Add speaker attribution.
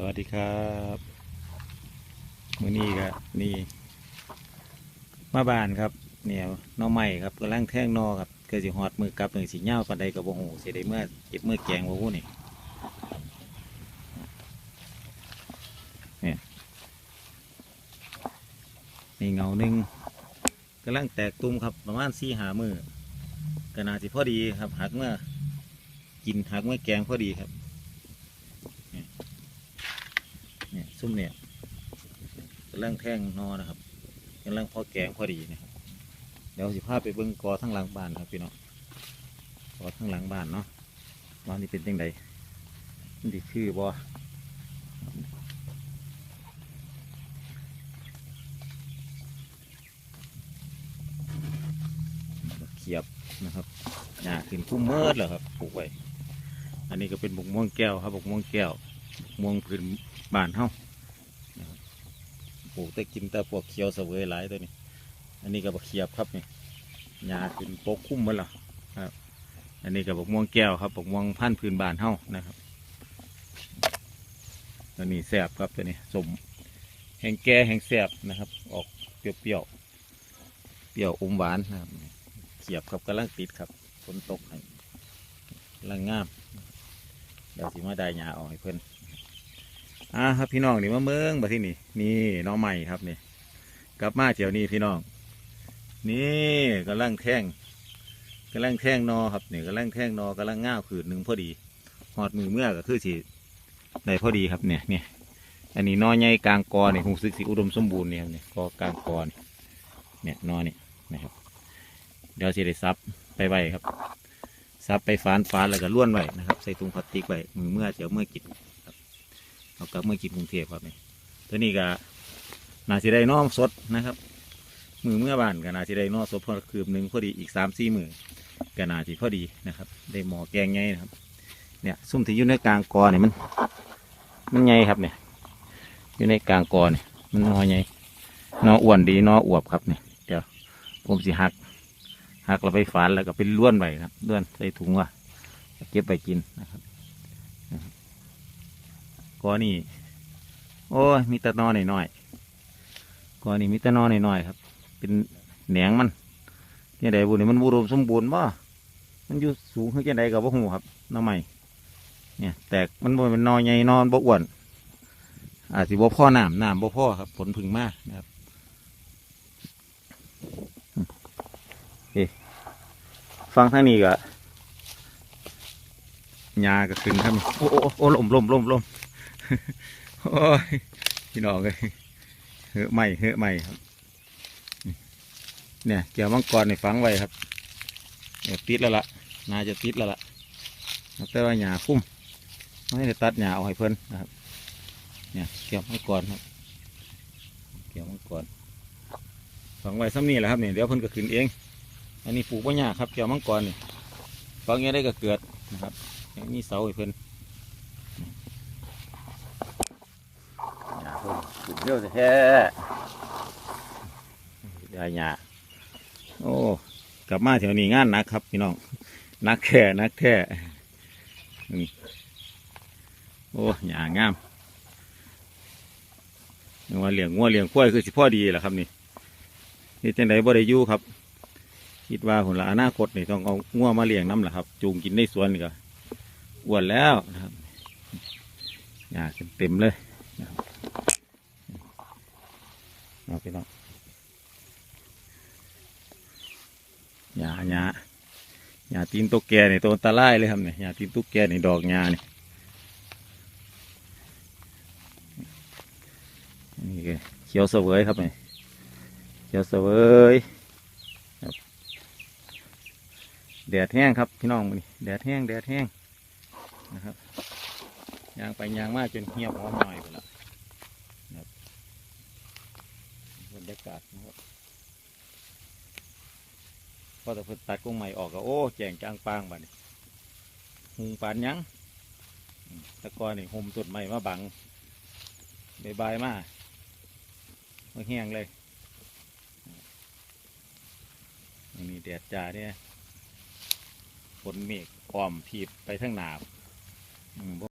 Speaker 1: สวัสดีครับมือนี้ก็นี่ มาบานครับ เนี่ยน้อใหม่ครับกำลังแท่งนอครับเกิดสิฮอดมือกลับหนึ่งสีเงาปันใดกับโบหูเสียได้เมื่อเก็บเมื่อแกงบ่ฮู้นี่เนี่ยนี่เงาหนึ่งกำลังแตกตุ้มครับประมาณสี่หามือก็น่าสิพอดีครับหักเมื่อกินหักเมื่อแกงพอดีครับ เนี่ย ซุ่มเนี่ยกำลังแท่งนอนะครับกำลังพอแกงพอดีนะครับเดี๋ยวสิพาไปเบิ้งกอทั้งหลังบ้านครับพี่น้องกอทั้งหลังบ้านเนาะว่านี่เป็นยังไงนดีคือบ่เขียบนะครับหญ้าขึ้นพุ่มเมิดแล้วครับปลูกไว้อันนี้ก็เป็นบุกม่วงแก้วครับบุกม่วงแก้ว ม่วงพื้นบ้านเฮาปลูกแต่กินแต่พวกเขียวเสวยหลายตัวนี้ อันนี้ก็บกเขียบครับนี่หญ้าขึ้นปกคุ้มมดแล้วครับ อันนี้ก็บกม่วงแก้วครับบกม่วงพันธุ์พื้นบ้านเฮานะครับตัวนี้แสบครับตัวนี้สมแห้งแก่แห้งแสบนะครับ ออกเปรี้ยวเปรี้ยวๆเปรี้ยวอมหวานนะครับเขียบครับกำลังติดครับฝนตกให้กำลังงามเดี๋ยวสิมาได้หญ้าออกให้เพิ่น อ่าครับพี่น้องนี่มาเมืองมาที่นี่นี่น้องใหม่ครับนี่กลับมาเที่ยวนี้พี่น้อง นี่กำลังแท่งกำลังแท่งนอครับนี่กำลังแท่งนอกำลังง่าวขืนหนึ่งพอดีหอดมือเมื่อก็คือสิได้พอดีครับเนี่ยเนี่ยอันนี้นอใหญ่กลางกอนี่คงสึกสิอุดมสมบูรณ์เนี่ยครับเนี่ยกอกลางกอนี่เนี่ยนอเนี่ยนะครับ เดี๋ยวสิได้ซับไปไว้ครับซับไปฟานฟานแล้วก็ล้วนไว้นะครับ ใส่ถุงพลาสติกไว้มือเมื่อเดี๋ยวเมื่อกิน เอากลับเมื่อกินกรุงเทพครับนี่ตัวนี้ก็นาสิได้น้อมสดนะครับ มือเมื่อบานก็นาสิได้น้อสดพอคืบหนึ่งพอดีอีกสามสี่มือก็นาสิพอดีนะครับ ได้หมอแกงไงนะครับ เนี่ยซุ่มที่อยู่ในกลางกอเนี่ยมัน มันไงครับเนี่ยอยู่ในกลางกอเนี่ยมันนอไงนออ้วนดีนออวบครับเนี่ยเดี๋ยวผมสิหักหักเราไปฝานแล้วก็เป็นล้วนไปครับล้วนใส่ถุงว่ะเก็บไปกินนะครับ ก้อนี่ โอ้ยมีตะนอหน่อยหน่อยๆก้อนี่มีตะนอหน่อยหน่อยๆครับ เป็นแหนงมันยังไงบุญนี่มันบูรมสมบูรณ์บ่มันอยู่สูงขึ้นยังไงกับบ่หูครับน้อใหม่เนี่ย แตกมันบ่เป็นนอใหญ่นอนบ่อ้วนอาจสิบ่พ่อน้ำน้ำบ่พ่อครับ ผลพึ่งมากนะครับฟังทางนี้ก็หญ้าก็ขึ้นครับ โอ้โอ้โอ้ลมลมลมลม โอ้ยพี่น้องเลยเหอะใหม่เหอะใหม่ครับ เนี่ยเกี่ยวมังกรในฝังไว้ครับเนี่ยติดแล้วล่ะน่าจะติดแล้วล่ะแต่ว่าหญ้าคุ้มไม่ได้ตัดหญ้าเอาให้เพิ่นนะครับ เนี่ยเกี่ยวมังกรครับ เกี่ยวมังกรฝังไว้ซ้ำนี่แหละครับเนี่ยเดี๋ยวเพิ่นก็ขึ้นเอง อันนี้ปลูกว่ายากครับแก้วมังกรเนี่ฟังเงี้ยได้ก็เกิดนะครับยังมีเสาให้เพิ่นห ญ้าเพิ่นเยอะแท้ได้หญ้าโอ้กลับมาแถวนี้งานหนักครับพี่น้องนักแค่นักแท้โอ้หญ้างามงว่าเลี้ยงงัวเลี้ยงควายคือสิพ่อดีแหละครับนี่นี่จังไดบ่ได้ยู่ครับ คิดว่าผลละอนาคตนี่ต้องเอาง่วมาเลี้ยงน้ำแหละครับ จูงกินในสวนนี่ก็อ้วนแล้วนะครับหญ้าเต็มเลยนะครับ เอาไปน้องหญ้าหญ้าหญ้าตีนตุ๊กแกนี่ตัวอันตรายเลยครับเนี่ยหญ้าตีนตุ๊กแกนี่ดอกหญ้านี่นี่เขียวเสวยครับนี่เขียวเสวยแดดแห้งครับพี่น้องนี่แดดแห้งแดดแห้งนะครับยางไปยางมากจนเหี่ยวหอมหน่อยไปแล้วนะครับบรรยาศนะครับพอต่เพิ่นตัดกุ้งใหม่ออกก็โอ้แจงจางปางบัดนี้หุงปานยังตะกอนนี่ห่มต้นใหม่มาบังบายบายมามาแห้งเลยอันนี้แดดจ้าเนี่ยฝนเมฆอ้อมทีบไปทั้งหนาอืม